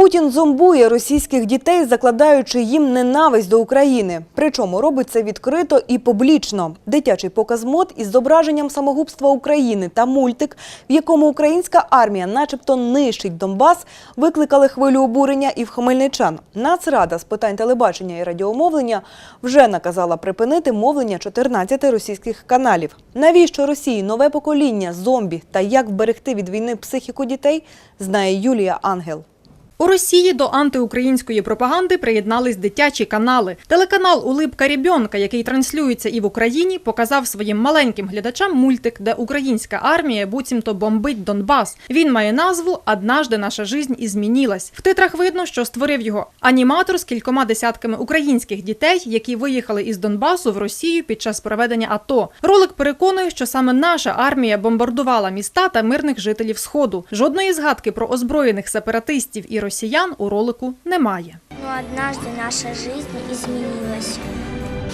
Путін зомбує російських дітей, закладаючи їм ненависть до України. Причому робить це відкрито і публічно. Дитячий показ мод із зображенням самогубства України та мультик, в якому українська армія, начебто, нищить Донбас, викликали хвилю обурення і в хмельничан. Нацрада з питань телебачення і радіомовлення вже наказала припинити мовлення 14 російських каналів. Навіщо Росії нове покоління зомбі та як вберегти від війни психіку дітей, знає Юлія Ангел. У Росії до антиукраїнської пропаганди приєднались дитячі канали. Телеканал Улипка ребенка, який транслюється і в Україні, показав своїм маленьким глядачам мультик, де українська армія буцімто бомбить Донбас. Він має назву «Однажды наша жизнь ізмінілась». В титрах видно, що створив його аніматор з кількома десятками українських дітей, які виїхали із Донбасу в Росію під час проведення АТО. Ролик переконує, що саме наша армія бомбардувала міста та мирних жителів Сходу. Жодної згадки про озброєних сепаратистів і росіян у ролику немає. Ну, однажды наша жизнь изменилась.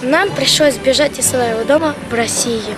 Нам пришлось бежать из своего дома в Россию.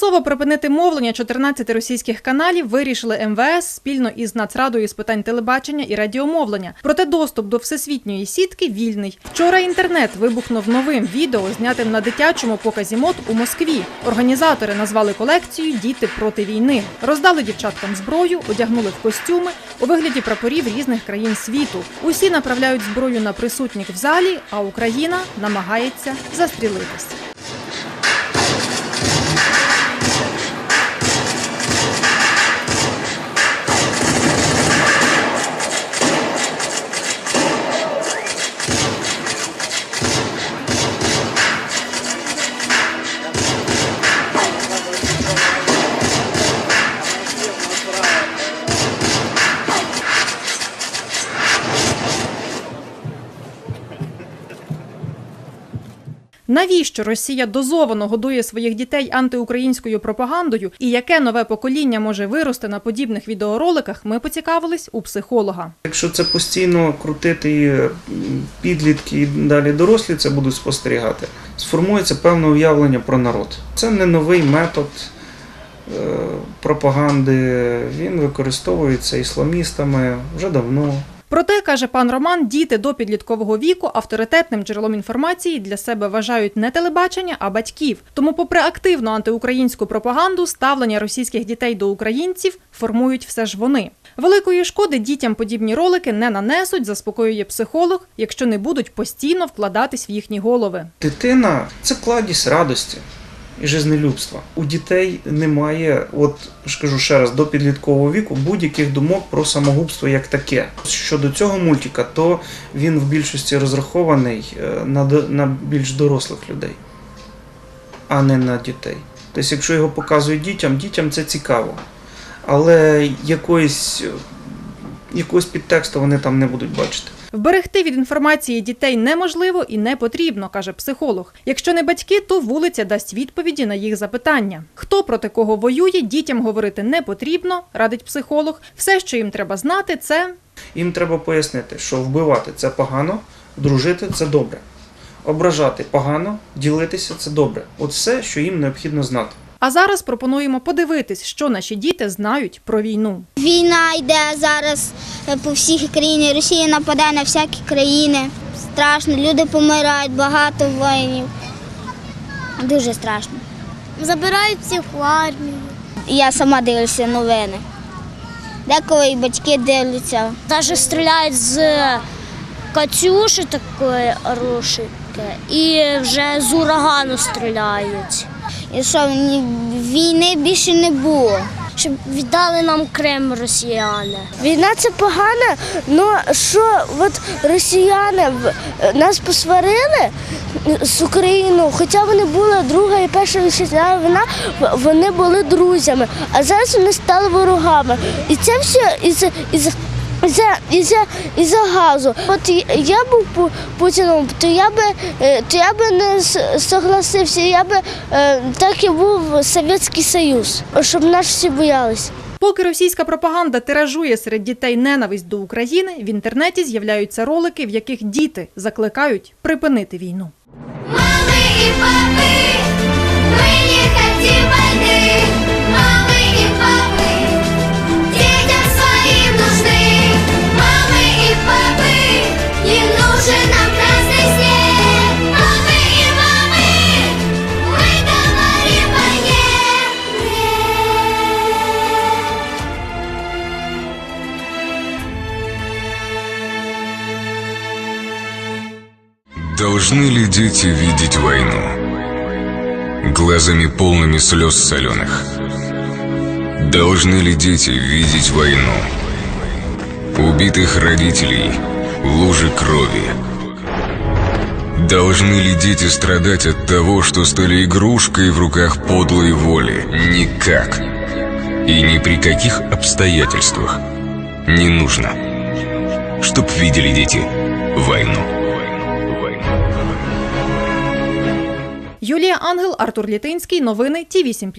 Тимчасово припинити мовлення 14 російських каналів вирішили МВС спільно із Нацрадою з питань телебачення і радіомовлення. Проте доступ до всесвітньої сітки вільний. Вчора інтернет вибухнув новим відео, знятим на дитячому показі мод у Москві. Організатори назвали колекцію Діти проти війни. Роздали дівчаткам зброю, одягнули в костюми у вигляді прапорів різних країн світу. Усі направляють зброю на присутніх в залі, а Україна намагається застрілитись. Навіщо Росія дозовано годує своїх дітей антиукраїнською пропагандою і яке нове покоління може вирости на подібних відеороликах, ми поцікавились у психолога. Якщо це постійно крутити підлітки і далі дорослі це будуть спостерігати, сформується певне уявлення про народ. Це не новий метод е, пропаганди. Він використовується ісламістами вже давно. Проте, каже пан Роман, діти до підліткового віку авторитетним джерелом інформації для себе вважають не телебачення, а батьків. Тому, попри активну антиукраїнську пропаганду, ставлення російських дітей до українців формують все ж вони. Великої шкоди дітям подібні ролики не нанесуть, заспокоює психолог, якщо не будуть постійно вкладатись в їхні голови. Дитина це кладість радості і жизнелюбства. У дітей немає, от ж кажу ще раз, до підліткового віку будь-яких думок про самогубство як таке. Щодо цього мультика, то він в більшості розрахований е, на, на більш дорослих людей, а не на дітей. Тобто, якщо його показують дітям, дітям це цікаво. Але якоїсь, якогось підтексту вони там не будуть бачити. Вберегти від інформації дітей неможливо і не потрібно, каже психолог. Якщо не батьки, то вулиця дасть відповіді на їх запитання. Хто проти кого воює, дітям говорити не потрібно, радить психолог. Все, що їм треба знати, це Їм треба пояснити, що вбивати це погано, дружити це добре. Ображати погано, ділитися це добре. От все, що їм необхідно знати. А зараз пропонуємо подивитись, що наші діти знають про війну. Війна йде зараз е, по всій країні. Росія нападає на всякі країни. Страшно, люди помирають, багато воїнів. Дуже страшно. Забирають всіх в армію. Я сама дивлюся новини. Деколи і батьки дивляться. Даже стреляют з Катюші такої рушики і вже з урагану стріляють. І що війни більше не було. Щоб віддали нам Крим росіяни. Війна це погано, але що от росіяни нас посварили з Україною, хоча вони були друга і перша вітчизняна війна, вони були друзями, а зараз вони стали ворогами. І це все із із із-за, із-за, із-за газу. От я- був Пу- Путіном, то я би е, то я би не согласився, я би е, так і був Совєтський Союз, щоб нас всі боялися. Поки російська пропаганда тиражує серед дітей ненависть до України, в інтернеті з'являються ролики, в яких діти закликають припинити війну. Мамы и папы, Должны ли дети видеть войну? Глазами полными слез соленых. Должны ли дети видеть войну? Убитых родителей, лужи крови. Должны ли дети страдать от того, что стали игрушкой в руках подлой воли? Никак. И ни при каких обстоятельствах. Не нужно. Чтоб видели дети войну. Юлія Ангел, Артур Літинський. Новини Ті 8